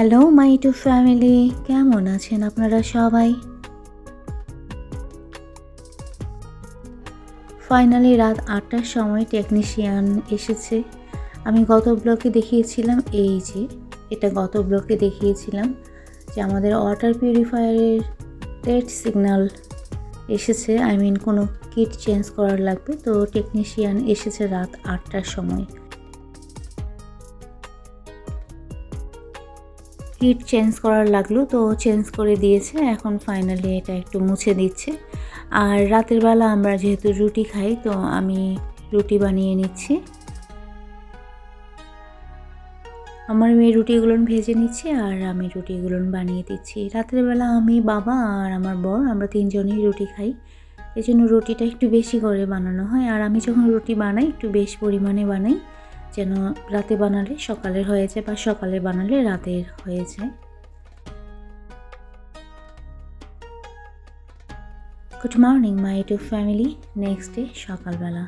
Hello my to family কেমন আছেন আপনারা সবাই? ফাইনালি রাত আটটার সময় টেকনিশিয়ান এসেছে। আমি গত ব্লকে দেখিয়েছিলাম, এই যে, এটা গত ব্লকে দেখিয়েছিলাম যে আমাদের ওয়াটার পিউরিফায়ারের রেড সিগন্যাল এসেছে। আই মিন কোনো কিট চেঞ্জ করার লাগবে। তো টেকনিশিয়ান এসেছে রাত আটটার সময়। হিট চেঞ্জ করার লাগল, তো চেঞ্জ করে দিয়েছে। এখন ফাইনালি এটা একটু মুছে দিচ্ছে। আর রাতের বেলা আমরা যেহেতু রুটি খাই, তো আমি রুটি বানিয়ে নিচ্ছি। আমার মেয়ে রুটিগুলো ভেজে নিচ্ছে আর আমি রুটিগুলো বানিয়ে দিচ্ছি। রাতের বেলা আমি বাবা আর আমার বর, আমরা তিনজনেই রুটি খাই। এই জন্য রুটিটা একটু বেশি করে বানানো হয়। আর আমি যখন রুটি বানাই, একটু বেশ পরিমাণে বানাই। যেন রাতে বানালে সকালের হয়ে যায় বা সকালে বানালে রাতের হয়ে যায় good morning my to family next day সকালবেলা।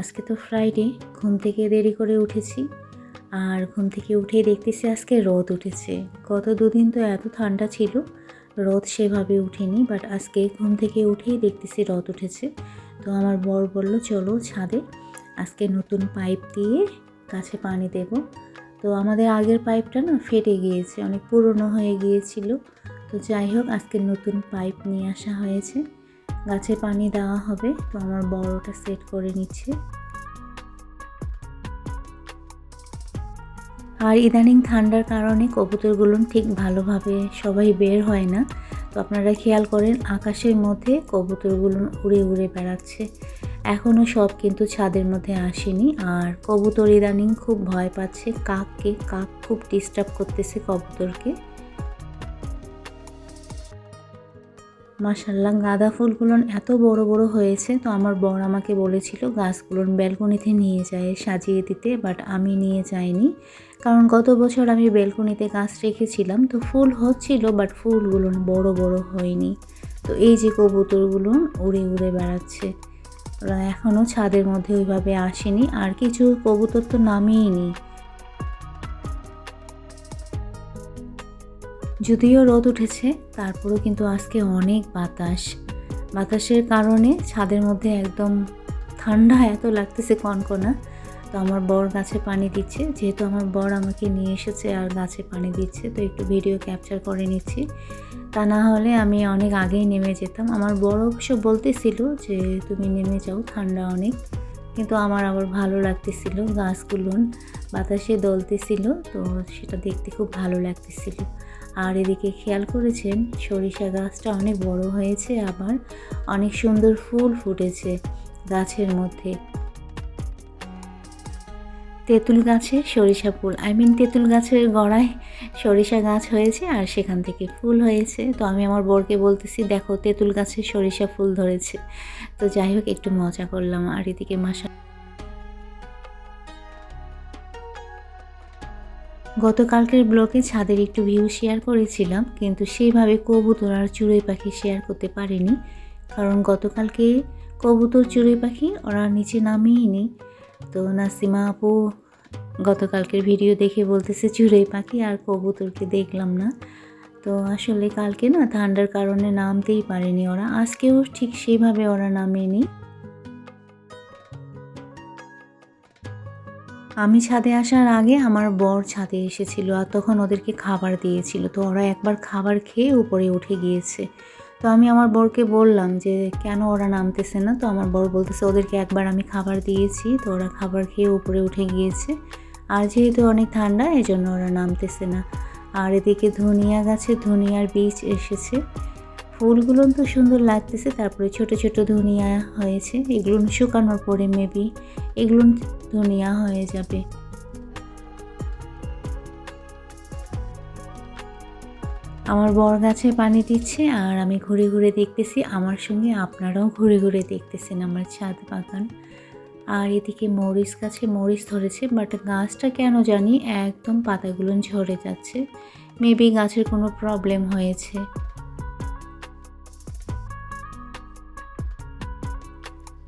আজকে তো ফ্রাইডে ঘুম থেকে দেরি করে উঠেছি। আর ঘুম থেকে উঠেই দেখতেছি আজকে রোদ উঠেছে। গত দুদিন তো এত ঠান্ডা ছিল, রোদ সেভাবে উঠেনি বাট আজকে ঘুম থেকে উঠেই দেখতেছি রোদ উঠেছে। তো আমার বর বলল, চলো ছাদে আজকে নতুন পাইপ দিয়ে গাছে পানি দেব। তো আমাদের আগের পাইপটা না ফেটে গিয়েছে, অনেক পুরনো হয়ে গিয়েছিল। তো যাই হোক, আজকে নতুন পাইপ নিয়ে আসা হয়েছে। গাছে পানি দেওয়া হবে, তো আমার বড়টা সেট করে নিচ্ছে। আর ইদানিং ঠান্ডার কারণে কবুতরগুলো ঠিক ভালোভাবে সবাই বের হয় না। তো আপনারা খেয়াল করেন, আকাশের মধ্যে কবুতরগুলো উড়ে উড়ে বেড়াচ্ছে। এখনও সব কিন্তু ছাদের মধ্যে আসেনি। আর কবুতর ইদানিং খুব ভয় পাচ্ছে, কাককে, কাক খুব ডিস্টার্ব করতেছে কবুতরকে। মাসাল্লাহ গাঁদা ফুলগুলো এত বড় বড় হয়েছে, তো আমার বর আমাকে বলেছিল গাছগুলোর ব্যালকনিতে নিয়ে যায় সাজিয়ে দিতে বাট আমি নিয়ে যাইনি। কারণ গত বছর আমি ব্যালকনিতে গাছ রেখেছিলাম, তো ফুল হচ্ছিল বাট ফুলগুলো বড় বড় হয়নি। তো এই যে কবুতরগুলো উড়ে উড়ে বেড়াচ্ছে। ওরা এখনও ছাদের মধ্যে ওইভাবে আসেনি, আর কিছু কবুতর তো নামেইনি যদিও রোদ উঠেছে, তারপরেও কিন্তু আজকে অনেক বাতাস। বাতাসের কারণে ছাদের মধ্যে একদম ঠান্ডা এত লাগতেছে কনকনা, তো আমার বর গাছে পানি দিচ্ছে। যেহেতু আমার বর আমাকে নিয়ে এসেছে আর গাছে পানি দিচ্ছে, তো একটু ভিডিও ক্যাপচার করে নিচ্ছি। তা না হলে আমি অনেক আগেই নেমে যেতাম। আমার বড় অবশ্য বলতেছিল যে, তুমি নেমে যাও, ঠান্ডা অনেক। কিন্তু আমার আবার ভালো লাগতেছিল গাছগুলো বাতাসে দলতেছিল, তো সেটা দেখতে খুব ভালো লাগতেছিল। আর এদিকে খেয়াল করেছেন, সরিষা গাছটা অনেক বড় হয়েছে আবার, অনেক সুন্দর ফুল ফুটেছে গাছের মধ্যে। তেঁতুল গাছে সরিষা ফুল আই মিন তেঁতুল গাছের গড়ায় সরিষা গাছ হয়েছে আর সেখান থেকে ফুল হয়েছে। তো আমি আমার বরকে বলতেছি, দেখো, তেঁতুল গাছে সরিষা ফুল ধরেছে। তো যাই হোক, একটু মজা করলাম আর এদিকে মাসা গতকালকের ব্লগে ছাদের একটু ভিউ শেয়ার করেছিলাম, কিন্তু সেইভাবে কবুতর আর চড়ুই পাখি শেয়ার করতে পারিনি। কারণ গতকালকে কবুতর, চড়ুই পাখি ওরা নিচে নামিয়েনি তো নাসিমা আপু, গতকালকের ভিডিও দেখে বলতেছে, চড়ুই পাখি আর কবুতরকে দেখলাম না। তো আসলে কালকে না ঠান্ডার কারণে নামতেই পারেনি ওরা। আজকেও ঠিক সেইভাবে ওরা নামেনি। আমি ছাদে আসার আগে আমার বর ছাদে এসেছিল আর তখন ওদেরকে খাবার দিয়েছিল। তো ওরা একবার খাবার খেয়ে উপরে উঠে গিয়েছে। তো আমি আমার বরকে বললাম যে, কেন ওরা নামতেছে না? তো আমার বর বলতেছে, ওদেরকে একবার আমি খাবার দিয়েছি। তো ওরা খাবার খেয়ে উপরে উঠে গিয়েছে। আর যেহেতু অনেক ঠান্ডা এই জন্য ওরা নামতেছে না। আর এদিকে ধনিয়া গাছে ধনিয়ার বীজ এসেছে। ফুলগুলো তো সুন্দর লাগতেছে, তারপরে ছোট ছোট ধনিয়া হয়েছে। এগুলো শুকানোর পরে মেবি এগুলো ধনিয়া হয়ে যাবে। আমার বর গাছে পানি দিচ্ছে আর আমি ঘুরে ঘুরে দেখতেছি, আমার সঙ্গে আপনারাও ঘুরে ঘুরে দেখতেছেন আমার ছাদ বাগান। আর এদিকে মরিচ গাছে মরিচ ধরেছে বাট গাছটা কেন জানি একদম পাতাগুলো ঝরে যাচ্ছে। মেবি গাছের কোনো প্রবলেম হয়েছে।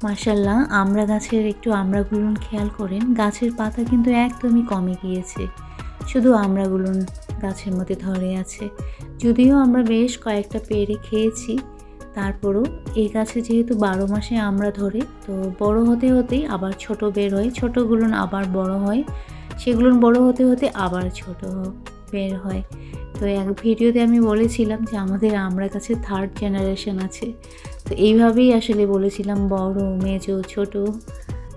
মাসাল্লাহ আমরা গাছের একটু আমড়াগুলো খেয়াল করেন, গাছের পাতা কিন্তু একদমই কমে গিয়েছে। শুধু আমড়াগুলো গাছের মধ্যে ধরে আছে। যদিও আমরা বেশ কয়েকটা পেরে খেয়েছি, তারপরও এই গাছে যেহেতু বারো মাসে আমরা ধরে, তো বড় হতে হতেই আবার ছোট বের হয়। ছোটোগুলো আবার বড় হয় সেগুলো বড় হতে হতে আবার ছোট বের হয়। তো এক ভিডিওতে আমি বলেছিলাম যে আমাদের আমরা কাছে থার্ড জেনারেশন আছে, তো এইভাবেই আসলে বলেছিলাম বড়, মেজো, ছোট।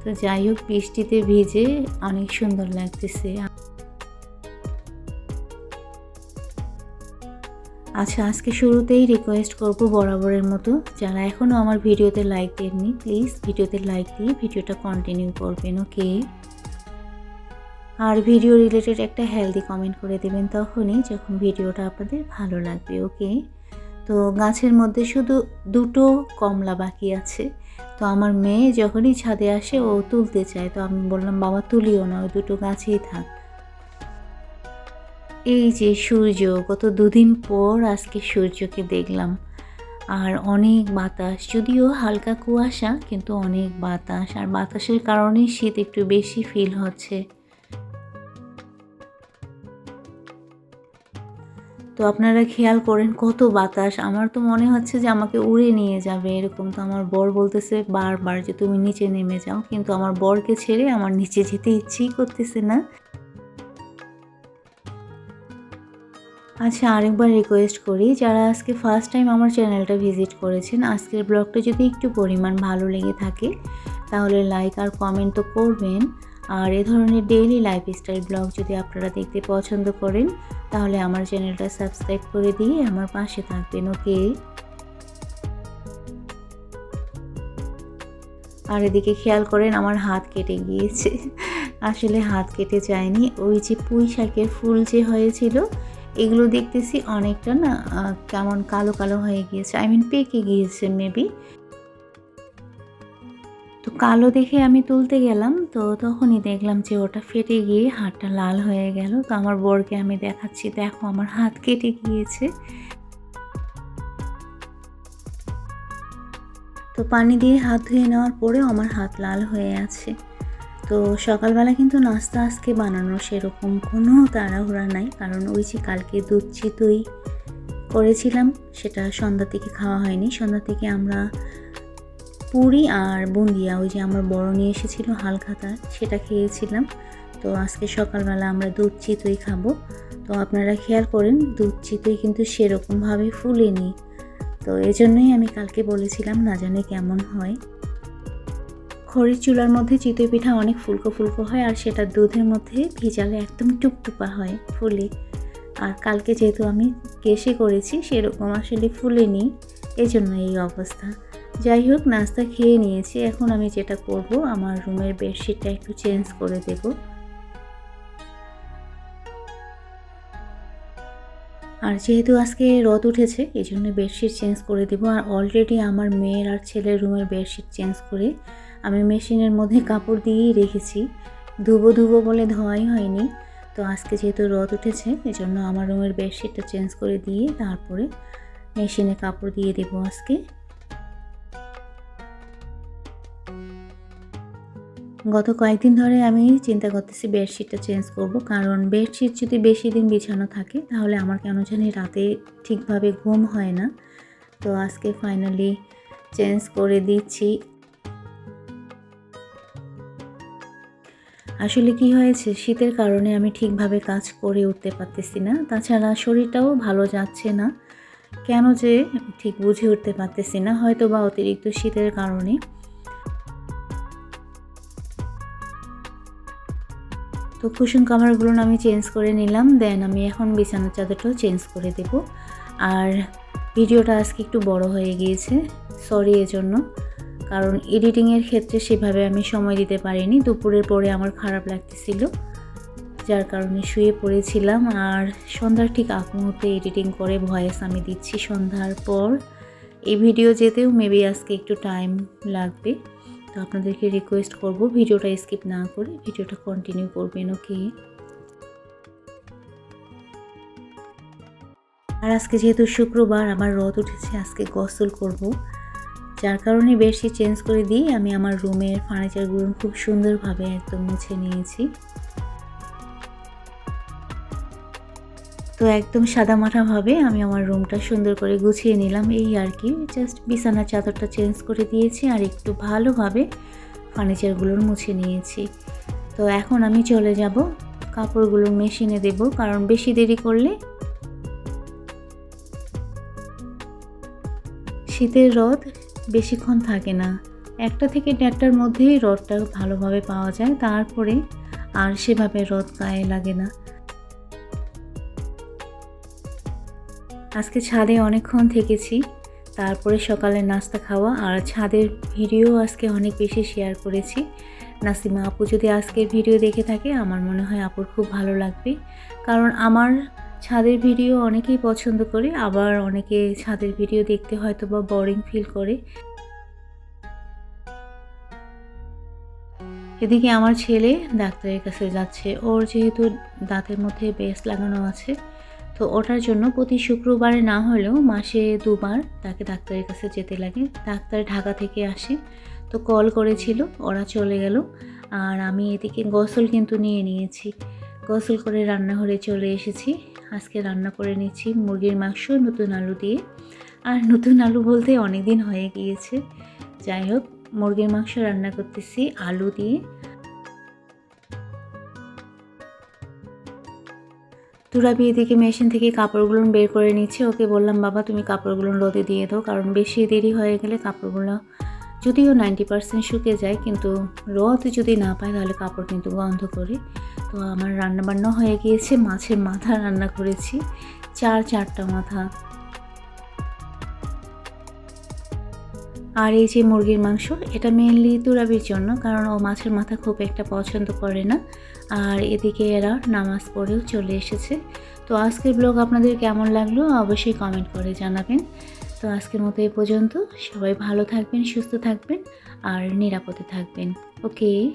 তো যাই হোক, বৃষ্টিতে ভিজে অনেক সুন্দর লাগতেছে। আচ্ছা আজকে শুরুতেই রিকোয়েস্ট করব বরাবরের মতো। যারা এখনও আমার ভিডিওতে লাইক দেননি প্লিজ ভিডিওতে লাইক দিয়ে ভিডিওটা কন্টিনিউ করবেন ওকে আর ভিডিও রিলেটেড একটা হেলদি কমেন্ট করে দেবেন তখনই যখন ভিডিওটা আপনাদের ভালো লাগবে ওকে তো গাছের মধ্যে শুধু দুটো কমলা বাকি আছে। তো আমার মেয়ে যখনই ছাদে আসে, ও তুলতে চায়। তো আমি বললাম, বাবা, তুলিও না, ওই দুটো গাছেই থাক। এই যে সূর্য, গত দুদিন পর আজকে সূর্যকে দেখলাম। আর অনেক বাতাস, যদিও হালকা কুয়াশা, কিন্তু অনেক বাতাস। আর বাতাসের কারণেই শীত একটু বেশি ফিল হচ্ছে। তো আপনারা খেয়াল করেন কত বাতাস। আমার তো মনে হচ্ছে যে আমাকে উড়ে নিয়ে যাবে, এরকম তো আমার বর বলতেছে বারবার যে তুমি নিচে নেমে যাও। কিন্তু আমার বরকে ছেড়ে আমার নিচে যেতে ইচ্ছেই করতেছে না। আচ্ছা আরেকবার রিকোয়েস্ট করি, যারা আজকে ফার্স্ট টাইম আমার চ্যানেলটা ভিজিট করেছেন, আজকের ব্লগটা যদি একটু পরিমাণ ভালো লেগে থাকে, তাহলে লাইক আর কমেন্ট তো করবেন। আর এ ধরনের ডেইলি লাইফস্টাইল ব্লগ যদি আপনারা দেখতে পছন্দ করেন, তাহলে আমার চ্যানেলটা সাবস্ক্রাইব করে দিয়ে আমার পাশে থাকবেন ওকে আর এদিকে খেয়াল করেন, আমার হাত কেটে গিয়েছে। আসলে হাত কেটে যায়নি, ওই যে পুঁই শাকের ফুল যে হয়েছিল এগুলো দেখতেছি অনেকটা না কেমন কালো কালো হয়ে গিয়েছে। আই মিন পেকে গিয়েছে মেবি তো কালো দেখে আমি তুলতে গেলাম, তো তখনই দেখলাম যে ওটা ফেটে গিয়ে হাতটা লাল হয়ে গেল। তো আমার বরকে আমি দেখাচ্ছি, দেখো আমার হাত কেটে গিয়েছে। তো পানি দিয়ে হাত ধুয়ে নেওয়ার পরেও আমার হাত লাল হয়ে আছে। তো সকালবেলা কিন্তু নাস্তা আজকে বানানো সেরকম কোনো তাড়াহুড়া নাই, কারণ ওই যে কালকে দুধ চিতই করেছিলাম, সেটা সন্ধ্যা থেকে খাওয়া হয়নি। সন্ধ্যা থেকে আমরা পুরি আর বুন্দিয়া, ওই যে আমার বড় নিয়ে এসেছিল হালখাতা, সেটা খেয়েছিলাম। তো আজকে সকালবেলা আমরা দুধ চিতই খাব। তো আপনারা খেয়াল করেন, দুধ চিতই কিন্তু সেরকমভাবে ফুলেনি। তো এজন্যই আমি কালকে বলেছিলাম, না জানে কেমন হয়। খড়ির চুলার মধ্যে চিতই পিঠা অনেক ফুলকো ফুলকো হয় আর সেটা দুধের মধ্যে ভিজালে একদম টুপটুপা হয় ফুলে। আর কালকে যেহেতু আমি কেসে করেছি, সেরকম আসলে ফুলেনি, এজন্য এই অবস্থা। যাই হোক, নাস্তা খেয়ে নিয়েছি। এখন আমি যেটা করব, আমার রুমের বেডশিটটা একটু চেঞ্জ করে দেব। আর যেহেতু আজকে রদ উঠেছে এই জন্য বেডশিট চেঞ্জ করে দেবো। আর অলরেডি আমার মেয়ের আর ছেলের রুমের বেডশিট চেঞ্জ করে আমি মেশিনের মধ্যে কাপড় দিয়েই রেখেছি। ধুবো ধুবো বলে ধোয়াই হয়নি। তো আজকে যেহেতু রদ উঠেছে, এজন্য আমার রুমের বেডশিটটা চেঞ্জ করে দিয়ে তারপরে মেশিনে কাপড় দিয়ে দেবো আজকে। গত কয়েকদিন ধরে আমি চিন্তা করতেছি বেডশিটটা চেঞ্জ করব। কারণ বেডশিট যদি বেশি দিন বিছানো থাকে, তাহলে আমার কেন জানি রাতে ঠিকভাবে ঘুম হয় না। তো আজকে ফাইনালি চেঞ্জ করে দিচ্ছি। আসলে কি হয়েছে? শীতের কারণে আমি ঠিকভাবে কাজ করে উঠতে পারতেছি না। তাছাড়া শরীরটাও ভালো যাচ্ছে না। কেন যে ঠিক বুঝে উঠতে পারতেছি না হয়তো বা অতিরিক্ত শীতের কারণে। তো কুসুম কাভারগুলো আমি চেঞ্জ করে নিলাম, দেন আমি এখন বিছানার চাদরটাও চেঞ্জ করে দেব। আর ভিডিওটা আজকে একটু বড় হয়ে গিয়েছে, সরি এজন্য। কারণ এডিটিংয়ের ক্ষেত্রে সেভাবে আমি সময় দিতে পারিনি। দুপুরের পরে আমার খারাপ লাগতেছিল, যার কারণে শুয়ে পড়েছিলাম। আর সন্ধ্যার ঠিক আগ মুহূর্তে এডিটিং করে ভয়েস আমি দিচ্ছি সন্ধ্যার পর। এই ভিডিও যেতেও মেবি আজকে একটু টাইম লাগবে। তো আপনাদেরকে রিকোয়েস্ট করব ভিডিওটা স্কিপ না করে ভিডিওটা কন্টিনিউ করবেন ওকে আর আজকে যেহেতু শুক্রবার, আমার রথ উঠেছে, আজকে গসল করব। যার কারণে বেশি চেঞ্জ করে দিয়ে আমি আমার রুমের ফার্নিচারগুলো খুব সুন্দরভাবে একদম মুছে নিয়েছি। তো একদম সাদামাটাভাবে আমি আমার রুমটা সুন্দর করে গুছিয়ে নিলাম এই আর কি। জাস্ট বিছানার চাদরটা চেঞ্জ করে দিয়েছি আর একটু ভালোভাবে ফার্নিচারগুলো মুছে নিয়েছি। তো এখন আমি চলে যাব কাপড়গুলো মেশিনে দেব কারণ বেশি দেরি করলে শীতের রদ বেশিক্ষণ থাকে না। একটা থেকে দেড়টার মধ্যেই রদটা ভালোভাবে পাওয়া যায়, তারপরে আর সেভাবে রদ গায়ে লাগে না। আজকে ছাদে অনেকক্ষণ থেকেছি, তারপরে সকালে নাস্তা খাওয়া আর ছাদের ভিডিও আজকে অনেক বেশি শেয়ার করেছি। নাসিমা আপু যদি আজকের ভিডিও দেখে থাকে, আমার মনে হয় আপুর খুব ভালো লাগবে। কারণ আমার ছাদের ভিডিও অনেকেই পছন্দ করে, আবার অনেকে ছাদের ভিডিও দেখতে হয়তো বা বোরিং ফিল করে। এদিকে আমার ছেলে ডাক্তারের কাছে যাচ্ছে। ওর যেহেতু দাঁতের মধ্যে বেস লাগানো আছে, তো ওটার জন্য প্রতি শুক্রবারে না হলেও মাসে দুবার তাকে ডাক্তারের কাছে যেতে লাগে। ডাক্তার ঢাকা থেকে আসে, তো কল করেছিল, ওরা চলে গেল। আর আমি এদিকে গোসল কিন্তু নিয়ে নিয়েছি। গোসল করে রান্নাঘরে চলে এসেছি। আজকে রান্না করে নিচ্ছি মুরগির মাংস, নতুন আলু দিয়ে। আর নতুন আলু বলতে অনেক দিন হয়ে গিয়েছে। যাই হোক, মুরগির মাংস রান্না করতেছি আলু দিয়ে। তুরাবি এদিকে মেশিন থেকে কাপড়গুলো বের করে নিচ্ছে ওকে বললাম, বাবা, তুমি কাপড়গুলো রোদে দিয়ে দাও, কারণ বেশি দেরি হয়ে গেলে কাপড়গুলো যদিও নাইনটি পার্সেন্ট শুকে যায়, কিন্তু রোদ যদি না পায় তাহলে কাপড় কিন্তু গন্ধ করে। তো আমার রান্না বান্না হয়ে গিয়েছে, মাছের মাথা রান্না করেছি, চার চারটা মাথা। আর এই যে মুরগির মাংস, এটা মেনলি তুরাবির জন্য, কারণ ও মাছের মাথা খুব একটা পছন্দ করে না। আর এদিকে এরা নামাজ পড়েও চলে এসেছে। তো আজকের ব্লগ আপনাদের কেমন লাগল, অবশ্যই কমেন্ট করে জানাবেন। তো আজকের মতো এই পর্যন্ত, সবাই ভালো থাকবেন, সুস্থ থাকবেন, আর নিরাপদে থাকবেন। ওকে।